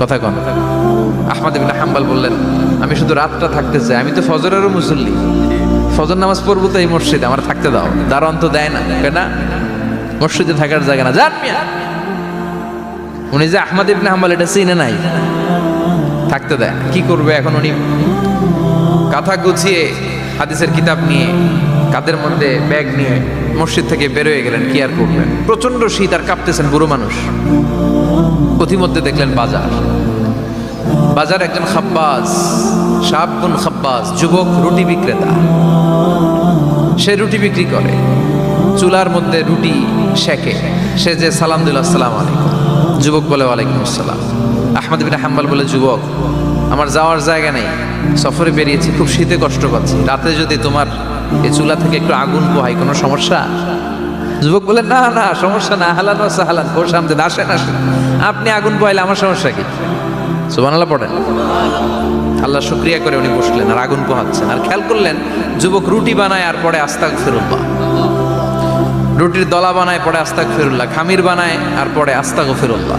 কথা কন। আহমদ ইবিন হাম্বাল বললেন, আমি শুধু রাতটা থাকতে চাই। আমি তো ফজরেরও মুসল্লি। ফজর নামাজ পড়ব তো এই মসজিদে, আমার থাকতে দাও। দারোয়ান তো দেয় না না? মসজিদে থাকার জায়গা না। যান উনি যে আহমদ ইবনে হাম্বাল, এটা চিনে নাই। থাকতে দেয়। কি করবে এখন উনি? কাঁথা গুছিয়ে হাদিসের কিতাব নিয়ে, কাদের মধ্যে ব্যাগ নিয়ে মসজিদ থেকে বেরোয় গেলেন, কি আর করবেন? প্রচণ্ড শীত আর কাঁপতেছেন বুড়ো মানুষ। পথিমধ্যে দেখলেন বাজার। বাজার একজন খাব্বাজ, সাবগুন খাব্বাস যুবক, রুটি বিক্রেতা। সে রুটি বিক্রি করে। চুলার মধ্যে রুটি শেখে সে যে সালাম দিল আসসালাম আলাইকুম। যুবক বলে, ওয়ালাইকুম আসসালাম। আহমদ বিন হাম্বাল বলে, যুবক আমার যাওয়ার জায়গা নেই। সফরে বেরিয়েছি, খুব শীতে কষ্ট পাচ্ছি। রাতে যদি তোমার এই চুলা থেকে একটু আগুন পোহাই কোনো সমস্যা? যুবক বলে, না না, সমস্যা না, হালান সাহালান ওর সামনে আসেন আসেন। আপনি আগুন পোহাইলে আমার সমস্যা কি? সুবহানাল্লাহ পড়েন। আল্লাহ শুক্রিয়া করে উনি বসলেন আর আগুন পোহাচ্ছেন। আর খেয়াল করলেন, যুবক রুটি বানায় আর পরে আস্তাক ফিরুল্লাহ রুটির দলা বানায় পরে আস্তাক ফেরুল্লাহ খামির বানায় আর পরে আস্তাক ফিরুল্লাহ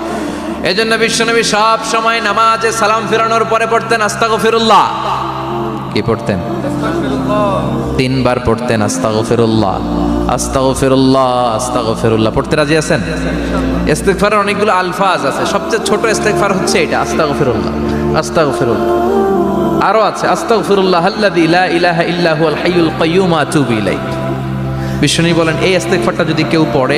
এই জন্য বিশ্বনবী সব সময় নামাজে সালাম ফেরানোর পরে পড়তেন আস্তাগো ফিরুল্লাহ কি পড়তেন? তিনবার পড়তেন আস্তাগো ফিরুল্লাহ আস্তাগো ফিরুল্লাহ আস্তাগো ফিরুল্লাহ পড়তে রাজি আছেন? ইস্তেগফারের অনেকগুলো আলফাজ আছে। সবচেয়ে ছোট ইস্তেগফার হচ্ছে এটা আস্তাগো ফিরুল্লাহ আস্তাগো ফিরুল্লাহ আরও আছে আস্তাগো ফিরুল্লাহ আল্লাযী লা ইলাহা ইল্লা হুয়াল হাইয়ুল কাইয়্যুম আতুবু ইলাইহি। বিষ্ণনী বলেন, এই ইস্তেগফারটা যদি কেউ পড়ে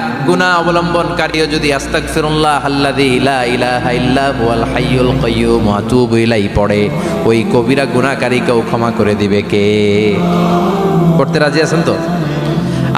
গুনাহ অবলম্বনকারীও যদি ইলাইহি, পড়ে ওই কবিরা গুণাকারীকেও ক্ষমা করে দিবে কে? পড়তে রাজি আছেন তো?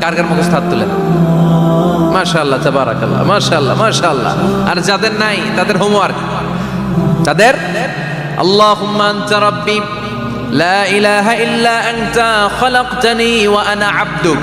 কার কার মুখস্থ হাত তুলে মাশাআল্লাহ, তাবারাকাল্লাহ, মাশাআল্লাহ মাশাআল্লাহ। আর যাদের নাই, তাদের হোমওয়ার্ক তাদের? আল্লাহুম্মা আনতা রাব্বি, লা ইলাহা ইল্লা আনতা, খলাকতানি ওয়া আনা আবদুক।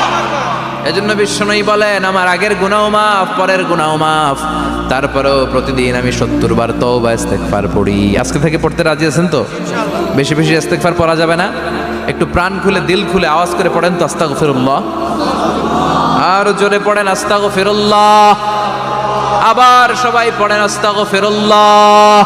এজন্য বিশ্বনয়ী বলেন, আমার আগের গুনাও মাফ, পরের গুনাও মাফ। তারপরেও প্রতিদিন আমি সত্তর বার তওবা, ইস্তেগফার পড়ি। আজকে থেকে পড়তে রাজি আছেন তো? বেশি বেশি ইস্তেগফার পড়া যাবে না? একটু প্রাণ খুলে, দিল খুলে আওয়াজ করে পড়েন তো, আস্তাগফিরুল্লাহ। আর জোরে পড়েন, আস্তাগফিরুল্লাহ। আবার সবাই পড়েন, আস্তাগফিরুল্লাহ।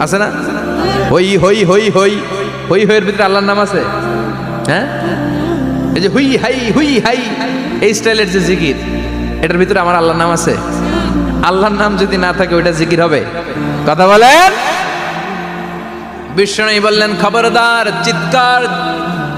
আছে না? হই হই হই হই হই, হইয়ের ভিতরে আল্লাহর নাম আছে? হ্যাঁ? এই যে হুই, হাই হুই, হাই, এই স্টাইলের যে জিকির, এটার ভিতরে আমার আল্লাহর নাম আছে। আল্লাহর নাম যদি না থাকে, ওইটা জিকির হবে। কথা বলেন? বিষ্ণু বললেন, খবরদার, চিৎকার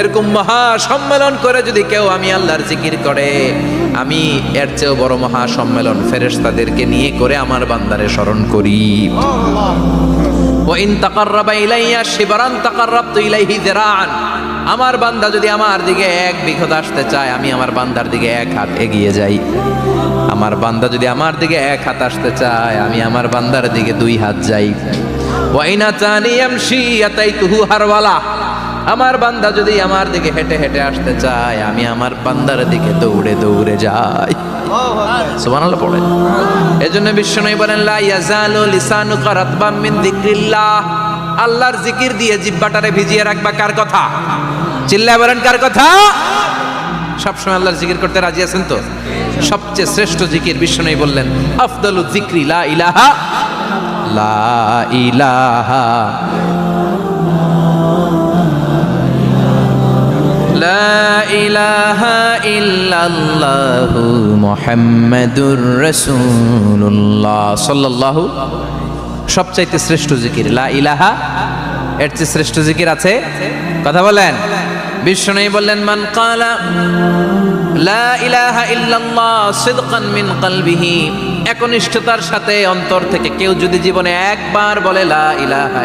এরকম মহা সম্মেলন করে যদি কেউ আমি আল্লাহর জিকির করে, আমি এর চেয়েও বড় মহা সম্মেলন ফেরেশতাদেরকে নিয়ে করে আমার বান্দারে স্মরণ করি। ওয়াইন তাকাররাবা ইলাইয়া শিবরান তাকাররাবতু ইলাইহি যিরাআন। আমার বান্দা যদি আমার দিকে এক বিঘত আসতে চায়, আমি আমার বান্দার দিকে এক হাত এগিয়ে যাই। আমার বান্দা যদি আমার দিকে এক হাত আসতে চায়, আমি আমার বান্দার দিকে দুই হাত যাই। ওয়াইনা চানি ইয়ামশি আতাইতুহু হারওয়ালা। আমার বান্দা যদি আমার দিকে হেঁটে হেঁটে আসতে চায়, আমি আমার বান্দার দিকে দৌড়ে দৌড়ে যাই। সুবহানাল্লাহ পড়ে। এজন্য বিশ্বনবী বলেন, লা ইয়াজালু লিসানুকা রাতবাম মিন যিকরিল্লাহ। আল্লাহর জিকির দিয়ে জিহ্বাটারে ভিজিয়ে রাখবা কার কথা? চিল্লায় বলেন, কার কথা? সবসময় আল্লাহর জিকির করতে রাজি আছেন তো? সবচেয়ে শ্রেষ্ঠ জিকির বিশ্বনবী বললেন, আফদালু যিকরি, লা ইলাহা লা ইলাহা সবচাইতে শ্রেষ্ঠ জিকির। লা ইলাহা, এর চেয়ে শ্রেষ্ঠ জিকির আছে? কথা বলেন। বিষ্ণু বললেন, মান কালা, লা ইলাহা ইল্লাল্লাহ মিন একনিষ্ঠতার সাথে অন্তর থেকে কেউ যদি জীবনে একবার বলে, লা ইলাহা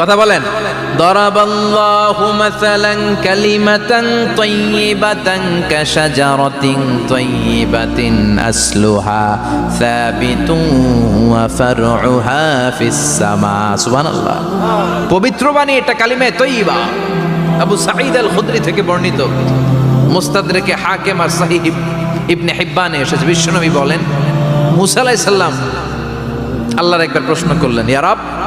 কথা বলেন। দরাবাল্লাহু মাসালান কালিমাতান তাইয়িবাতান কাশাজারাতিন তাইয়িবাতিন আসলুহা সাবিতুন ওয়া ফারউহা ফিস সামা সুবহানাল্লাহ পবিত্র বাণী এটা কালিমায়ে তাইয়িবা আবু সাঈদ আল খুদরি থেকে বর্ণিত। মুস্তাদরেকে হাকিম আর সাহিহ ইবনে হিব্বানে এসেছে। বিশ্বনবী বলেন মুসা আলাইহিস সালাম আল্লাহর একবার প্রশ্ন করলেন ইয়ারাব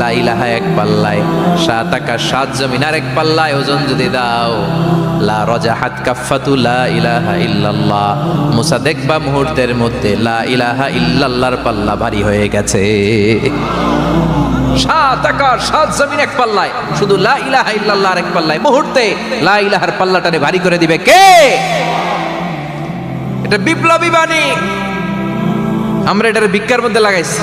লা ইলাহা এক পাল্লায়, সাত আকাশ, সাত জমিন, আরেক পাল্লায় ওজন যদি দাও। লা রজাহাত কাফাতু লা ইলাহা ইল্লাল্লাহ। মুসা দেখবা মুহূর্তের মধ্যে লা ইলাহা ইল্লাল্লাহর পাল্লা ভারী হয়ে গেছে। সাত সাত জমিন এক পাল্লায়, শুধু লা ইলাহা ইল্লাল্লাহর এক পাল্লায়। মুহূর্তে লা ইলাহার পাল্লাটারে ভারী করে দিবে কে? এটা বিপ্লবী বাণী। আমরা এটার ভিক্ষার মধ্যে লাগাইছি।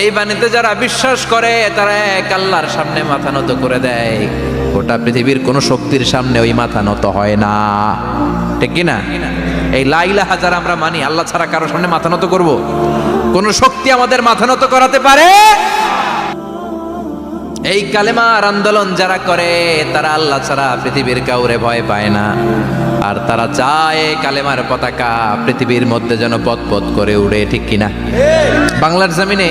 এই বাণীতে যারা বিশ্বাস করে, তারা এক আল্লাহর সামনে মাথা নত করে দেয়। গোটা পৃথিবীর কোনো শক্তির সামনে ওই মাথা নত হয় না। ঠিক কিনা এই লাইলা হাজার আমরা মানি, আল্লাহ ছাড়া কারও সামনে মাথা নত করব? কোন শক্তি আমাদের মাথা নত করাতে পারে? এই কালেমার আন্দোলন যারা করে, তারা আল্লাহ ছাড়া পৃথিবীর কাউরে ভয় পায় না। আর তারা চায় কালেমার পতাকা পৃথিবীর মধ্যে যেন পথ পথ করে উড়ে, ঠিক কিনা বাংলার জমিনে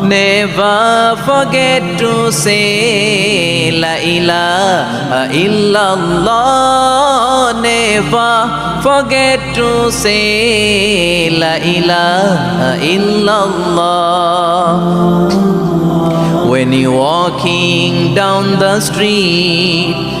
Never forget to say La ilaha illallah. Never forget to say La ilaha illallah. When you're walking down the street,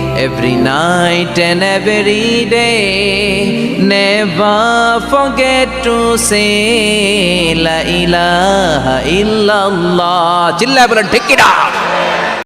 every night and every day. Never forget to say La ilaha illallah. Chilla bulan tikida.